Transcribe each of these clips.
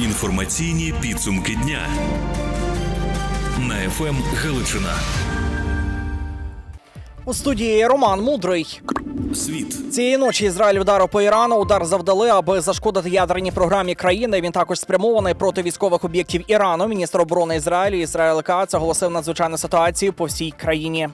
Інформаційні підсумки дня на ФМ Галичина. У студії Роман Мудрий. Світ Цієї ночі Ізраїль вдарив по Ірану. Удар завдали, аби зашкодити ядерній програмі країни. Він також спрямований проти військових об'єктів Ірану. Міністр оборони Ізраїлю Ізраїль Кац оголосив надзвичайну ситуацію по всій країні.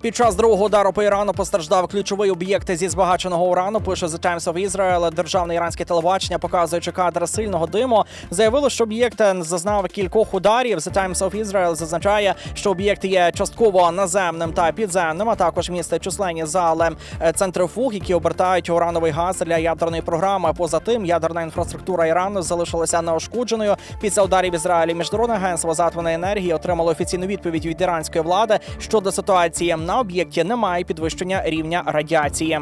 Під час другого удару по Ірану постраждав ключовий об'єкт зі збагаченого урану. Пише The Times of Israel. Державне іранське телебачення, показуючи кадри сильного диму, заявило, що об'єкт зазнав кількох ударів. The Times of Israel зазначає, що об'єкт є частково наземним та підземним, а також містить численні зали центрифуг, які обертають урановий газ для ядерної програми. Поза тим, ядерна інфраструктура Ірану залишилася неошкодженою. Після ударів Ізраїлі міжнародне агентство з атомної енергії отримало офіційну відповідь від іранської влади щодо ситуації на об'єкті. Немає підвищення рівня радіації.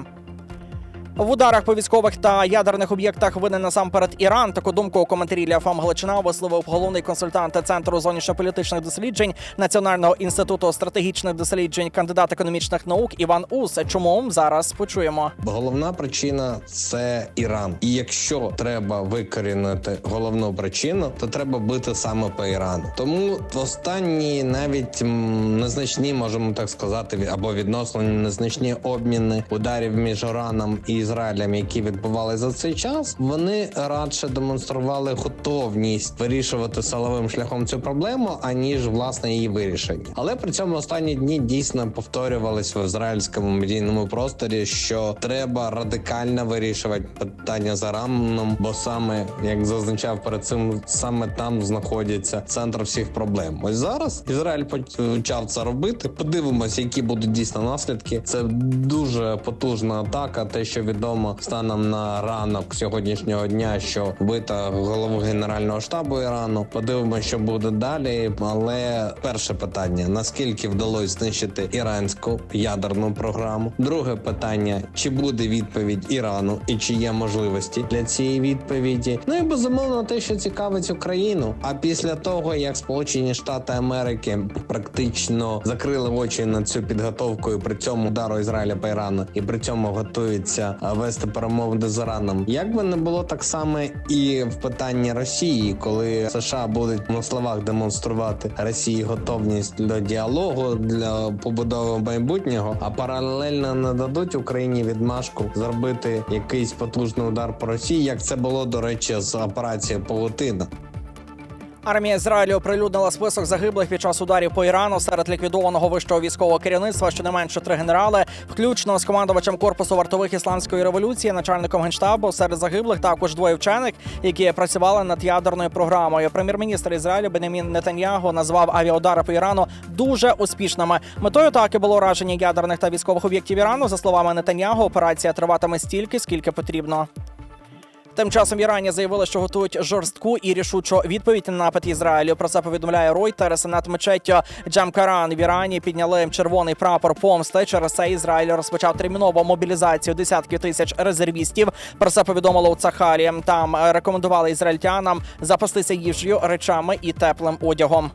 В ударах по військових та ядерних об'єктах винен насамперед Іран. Таку думку у коментарі для Галичина висловив головний консультант центру зовнішньополітичних досліджень Національного інституту стратегічних досліджень, кандидат економічних наук Іван Ус. Чому зараз почуємо? Головна причина це Іран. І якщо треба викорінити головну причину, то треба бити саме по Ірану. Тому останні навіть незначні, можемо так сказати, або відносно незначні обміни ударів між Іраном і Ізраїлем, які відбувалися за цей час, вони радше демонстрували готовність вирішувати силовим шляхом цю проблему, аніж власне її вирішення. Але при цьому останні дні дійсно повторювались в ізраїльському медійному просторі, що треба радикально вирішувати питання з Іраном, бо саме як зазначав перед цим, саме там знаходиться центр всіх проблем. Ось зараз Ізраїль почав це робити. Подивимось, які будуть дійсно наслідки. Це дуже потужна атака. Те, що відомо станом на ранок сьогоднішнього дня, що вбита голову генерального штабу Ірану. Подивимося, що буде далі. Але перше питання: наскільки вдалося знищити іранську ядерну програму? Друге питання: чи буде відповідь Ірану і чи є можливості для цієї відповіді? Ну і безумовно те, що цікавить Україну. А після того, як Сполучені Штати Америки практично закрили очі на цю підготовку при цьому удару Ізраїля по Ірану, і при цьому готуються а, вести перемовини з Іраном. Як би не було так само і в питанні Росії, коли США будуть на словах демонструвати Росії готовність до діалогу для побудови майбутнього, а паралельно не дадуть Україні відмашку зробити якийсь потужний удар по Росії, як це було до речі з операцією Павутина. Армія Ізраїлю оприлюднила список загиблих під час ударів по Ірану серед ліквідованого вищого військового керівництва, щонайменше три генерали, включно з командувачем корпусу вартових ісламської революції, начальником генштабу. Серед загиблих також двоє вчених, які працювали над ядерною програмою. Прем'єр-міністр Ізраїлю Бенемін Нетаньяго назвав авіаудари по Ірану дуже успішними. Метою атаки було ураження ядерних та військових об'єктів Ірану. За словами Нетаньяго, операція триватиме стільки, скільки потрібно. Тим часом Ірані заявили, що готують жорстку і рішучу відповідь на напад Ізраїлю. Про це повідомляє Reuters. Над мечеттю Джамкаран в Ірані підняли червоний прапор помсти. Через це Ізраїль розпочав термінову мобілізацію десятків тисяч резервістів. Про це повідомили у Цахарі. Там рекомендували ізраїльтянам запастися їжею, речами і теплим одягом.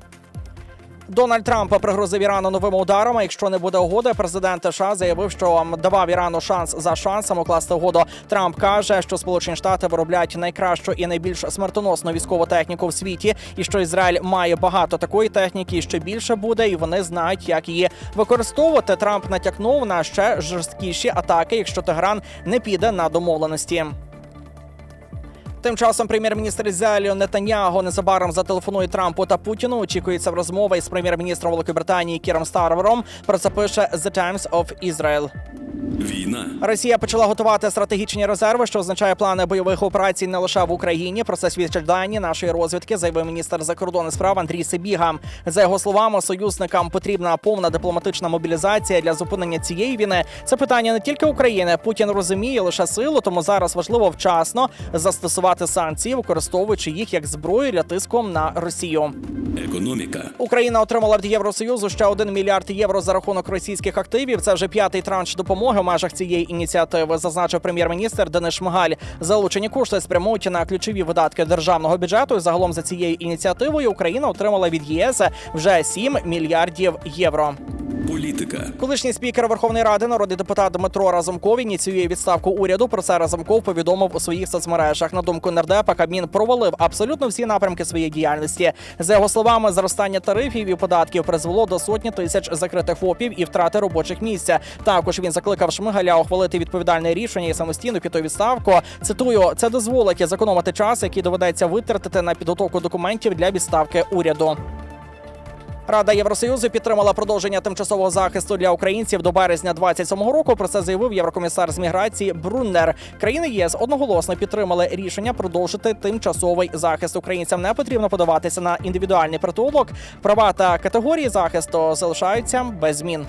Дональд Трамп пригрозив Ірану новими ударами. Якщо не буде угоди, президент США заявив, що давав Ірану шанс за шансом укласти угоду. Трамп каже, що Сполучені Штати виробляють найкращу і найбільш смертоносну військову техніку в світі, і що Ізраїль має багато такої техніки, і ще більше буде, і вони знають, як її використовувати. Трамп натякнув на ще жорсткіші атаки, якщо Тегран не піде на домовленості. Тим часом прем'єр-міністр Ізраїлю Нетаняго незабаром зателефонує Трампу та Путіну. Очікується розмова із прем'єр-міністром Великобританії Кіром Старвером. Про це пише The Times of Israel. Війна, Росія почала готувати стратегічні резерви, що означає плани бойових операцій не лише в Україні. Про це свідчать дані нашої розвідки, заявив міністр закордонних справ Андрій Сибіга. За його словами, союзникам потрібна повна дипломатична мобілізація для зупинення цієї війни. Це питання не тільки України. Путін розуміє лише силу, тому зараз важливо вчасно застосувати санкції, використовуючи їх як зброю для тиску на Росію. економіка, Україна отримала від Євросоюзу ще 1 мільярд євро за рахунок російських активів. Це вже п'ятий транш допомоги межах цієї ініціативи, зазначив прем'єр-міністр Денис Шмигаль. Залучені кошти спрямують на ключові видатки державного бюджету. Загалом за цією ініціативою Україна отримала від ЄС вже 7 мільярдів євро. Політика. Колишній спікер Верховної Ради, народний депутат Дмитро Разумков ініціює відставку уряду. Про це Разумков повідомив у своїх соцмережах. На думку нардепа, Кабмін провалив абсолютно всі напрямки своєї діяльності. За його словами, зростання тарифів і податків призвело до сотні тисяч закритих ФОПів і втрати робочих місць. Також він закликав Шмигаля ухвалити відповідальне рішення і самостійно піти відставку. Цитую, це дозволить зекономити час, який доведеться витратити на підготовку документів для відставки уряду. Рада Євросоюзу підтримала продовження тимчасового захисту для українців до березня 27-го року. Про це заявив єврокомісар з міграції Бруннер. Країни ЄС одноголосно підтримали рішення продовжити тимчасовий захист. Українцям не потрібно подаватися на індивідуальний притулок. Права та категорії захисту залишаються без змін.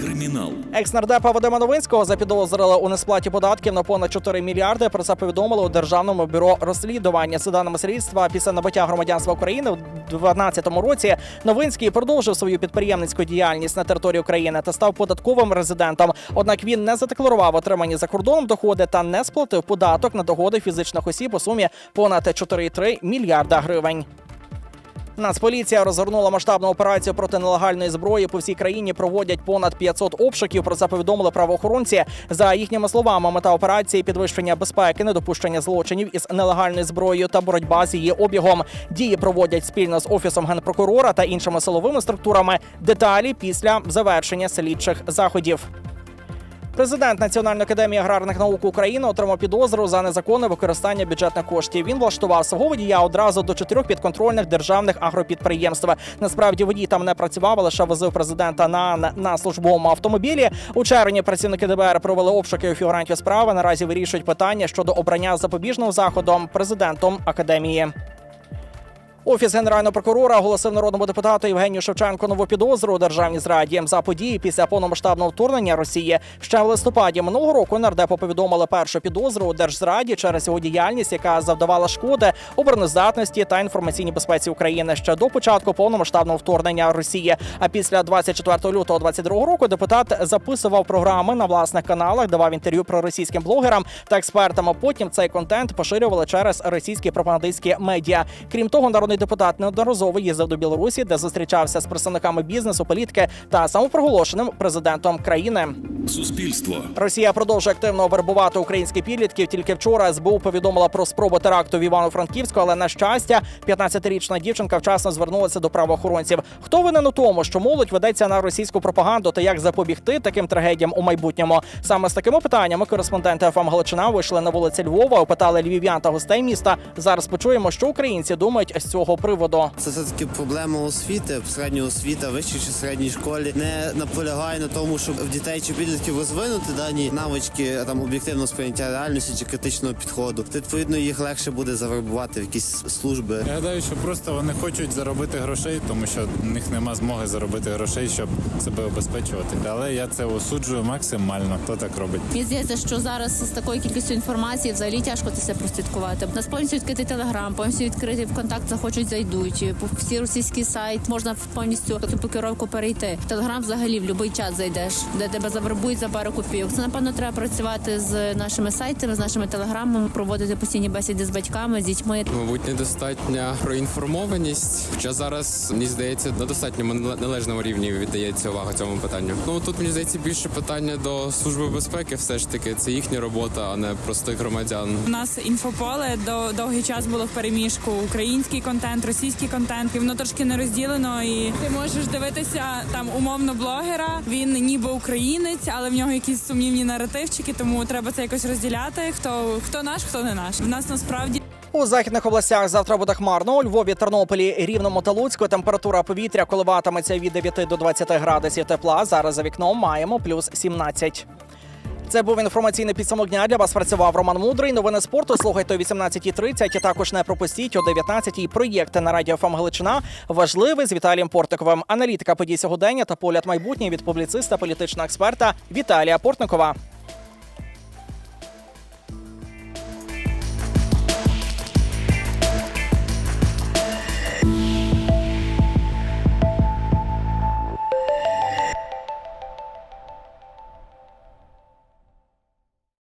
Кримінал. Екс-нардепа Вадима Новинського запідозрили у несплаті податків на понад 4 мільярди. Про це повідомили у державному бюро розслідування. За даними слідства, після набуття громадянства України у 2012 році Новинський продовжив свою підприємницьку діяльність на території України та став податковим резидентом. Однак він не задекларував отримані за кордоном доходи та не сплатив податок на доходи фізичних осіб у сумі понад 4,3 мільярда гривень. Нацполіція розгорнула масштабну операцію проти нелегальної зброї. По всій країні проводять понад 500 обшуків. Про це повідомили правоохоронці. За їхніми словами, мета операції підвищення безпеки, недопущення злочинів із нелегальною зброєю та боротьба з її обігом. Дії проводять спільно з офісом генпрокурора та іншими силовими структурами. Деталі після завершення слідчих заходів. Президент Національної академії аграрних наук України отримав підозру за незаконне використання бюджетних коштів. Він влаштував свого водія одразу до чотирьох підконтрольних державних агропідприємств. Насправді водій там не працював, а лише возив президента на, на, на службовому автомобілі. У червні працівники ДБР провели обшуки у фігурантів справи. Наразі вирішують питання щодо обрання запобіжного заходу президентом академії. Офіс генерального прокурора оголосив народному депутату Євгенію Шевченко нову підозру у державній зраді за події після повномасштабного вторгнення Росії. Ще в листопаді минулого року нардепу повідомили першу підозру у держзраді через його діяльність, яка завдавала шкоди обороноздатності та інформаційній безпеці України ще до початку повномасштабного вторгнення Росії. А після 24 лютого 22 року депутат записував програми на власних каналах, давав інтерв'ю про російським блогерам та експертам. А потім цей контент поширювали через російські пропагандистські медіа. Крім того, народний депутат неодноразово їздив до Білорусі, де зустрічався з представниками бізнесу, політики та самопроголошеним президентом країни. Суспільство. Росія продовжує активно вербувати українських підлітків. Тільки вчора СБУ повідомила про спробу теракту в Івано-Франківську, але на щастя, 15-річна дівчинка вчасно звернулася до правоохоронців. Хто винен у тому, що молодь ведеться на російську пропаганду та як запобігти таким трагедіям у майбутньому? Саме з такими питаннями кореспонденти ФМ Галичина вийшли на вулиці Львова, опитали львів'ян та гостей міста. Зараз почуємо, що українці думають з цього приводу. Це все таки проблема освіти, середньої освіти, вищій чи середній школі. Не наполягає на тому, щоб в дітей чи підлітків розвинути дані навички там об'єктивного сприйняття реальності чи критичного підходу. То, відповідно їх легше буде завербувати в якісь служби. Я гадаю, що просто вони хочуть заробити грошей, тому що в них нема змоги заробити грошей, щоб себе обезпечувати. Але я це осуджую максимально. Хто так робить? Мені здається, що зараз з такою кількістю інформації взагалі тяжко це все прослідкувати. У нас повністю відкритий телеграм, повністю відкритий ВКонтакт, захочуть зайдуть. По всі російський сайт можна повністю цю покеровку перейти. Телеграм взагалі в будь-який чат зайдеш, де тебе завербують за пару копійок. Це напевно треба працювати з нашими сайтами, з нашими телеграмами, проводити постійні бесіди з батьками, з дітьми. Мабуть, недостатня проінформованість. Хоча зараз мені здається на достатньо належному рівні віддається увага цьому питанню. Ну тут мені здається більше питання до служби безпеки. Все ж таки, це їхня робота, а не простих громадян. У нас інфополе до довгий час було в переміжку український контент, російський контент, і воно трошки не розділено. І ти можеш дивитися там умовно блогера. Він ніби українець, але в нього якісь сумнівні наративчики, тому треба це якось розділяти. Хто хто наш, хто не наш. В нас насправді У західних областях завтра буде хмарно. У Львові, Тернополі, Рівному та Луцьку температура повітря коливатиметься від 9 до 20 градусів тепла. Зараз за вікном маємо плюс 17. Це був інформаційний підсумок дня. Для вас працював Роман Мудрий. Новини спорту слухайте о 18.30. Також не пропустіть о 19.00 проєкти на радіо ФМ Галичина. Важливий з Віталієм Портниковим. Аналітика подій сьогодення та погляд майбутнє від публіциста, політичного експерта Віталія Портникова.